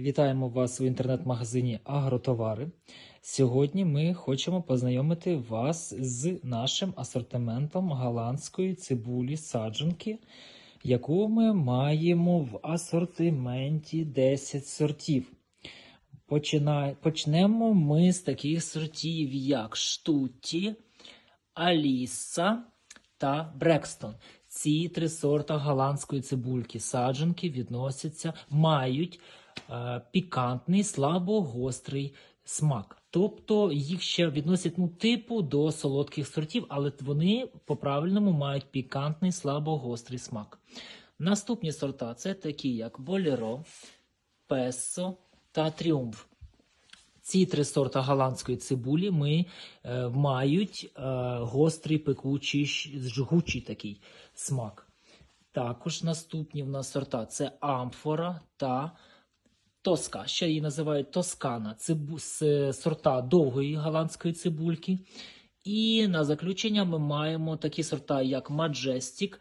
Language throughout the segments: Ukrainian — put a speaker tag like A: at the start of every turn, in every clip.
A: Вітаємо вас у інтернет-магазині Агротовари. Сьогодні ми хочемо познайомити вас з нашим асортиментом голландської цибулі саджанки, яку ми маємо в асортименті 10 сортів. Почнемо ми з таких сортів, як Штутті, Аліса та Брекстон. Ці три сорта голландської цибульки саджанки відносяться, мають пікантний, слабогострий смак. Тобто їх ще відносять ну, типу до солодких сортів, але вони по-правильному мають пікантний, слабогострий смак. Наступні сорта це такі, як Болеро, Песо та Тріумф. Ці три сорта голландської цибулі ми е, мають е, гострий, пекучий, жгучий такий смак. Також наступні в нас сорта це амфора та тоска. Ще її називають тоскана. цибу, з сорта довгої голландської цибульки. І на заключення ми маємо такі сорта, як Majestic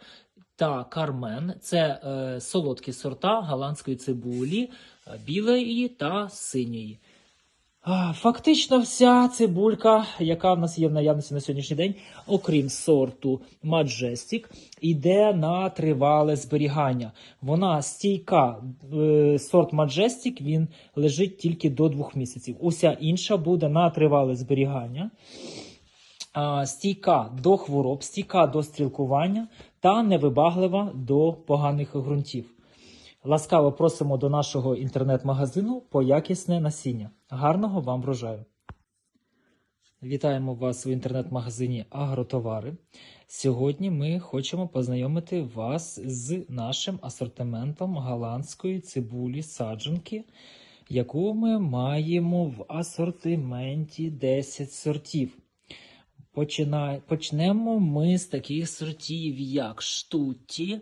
A: та Кармен. Це е, солодкі сорта голландської цибулі, е, білої та синьої. Фактично вся цибулька, яка в нас є в наявності на сьогоднішній день, окрім сорту Majestic, йде на тривале зберігання. Вона стійка, е, сорт Majestic, він лежить тільки до двох місяців. Уся інша буде на тривале зберігання. Стійка до хвороб, стійка до стрілкування та невибаглива до поганих ґрунтів. Ласкаво просимо до нашого інтернет-магазину по якісне насіння. Гарного вам врожаю! Вітаємо вас у інтернет-магазині Агротовари. Сьогодні ми хочемо познайомити вас з нашим асортиментом голландської цибулі саджанки, яку ми маємо в асортименті 10 сортів. Почнемо ми з таких сортів, як Штутті,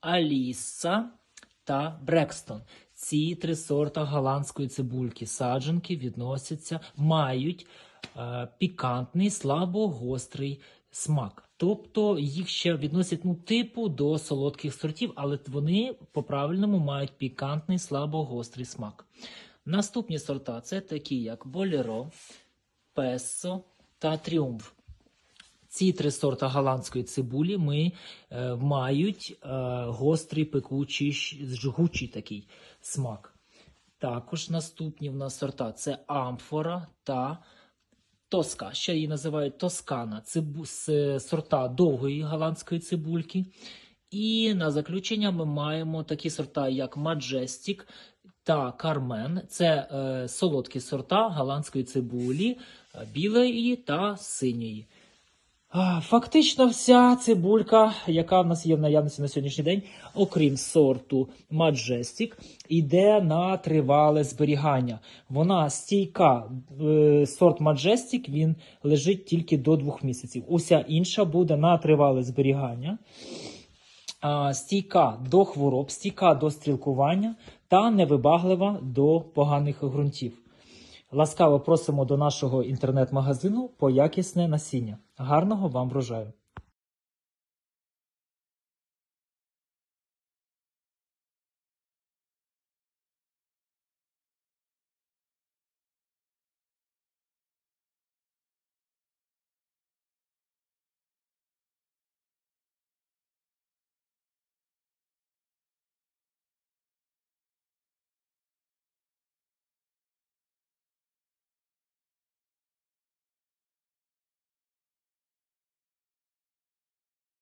A: Аліса та Брекстон. Ці три сорта голландської цибульки саджанки відносяться, мають е, пікантний, слабогострий смак. Тобто їх ще відносять ну, типу до солодких сортів, але вони по-правильному мають пікантний, слабогострий смак. Наступні сорта це такі, як Болеро, Песо та Тріумф. Ці три сорта голландської цибулі ми е, мають е, гострий, пекучий, жгучий такий смак. Також наступні в нас сорта це амфора та тоска. Ще її називають тоскана. Це сорта довгої голландської цибульки. І на заключення ми маємо такі сорта, як Majestic та Кармен. Це е, солодкі сорта голландської цибулі, е, білої та синьої. Фактично вся цибулька, яка в нас є в наявності на сьогоднішній день, окрім сорту Majestic, йде на тривале зберігання. Вона стійка, е, сорт Majestic, він лежить тільки до двох місяців. Уся інша буде на тривале зберігання. Стійка до хвороб, стійка до стрілкування та невибаглива до поганих ґрунтів. Ласкаво просимо до нашого інтернет-магазину по якісне насіння. Гарного вам врожаю!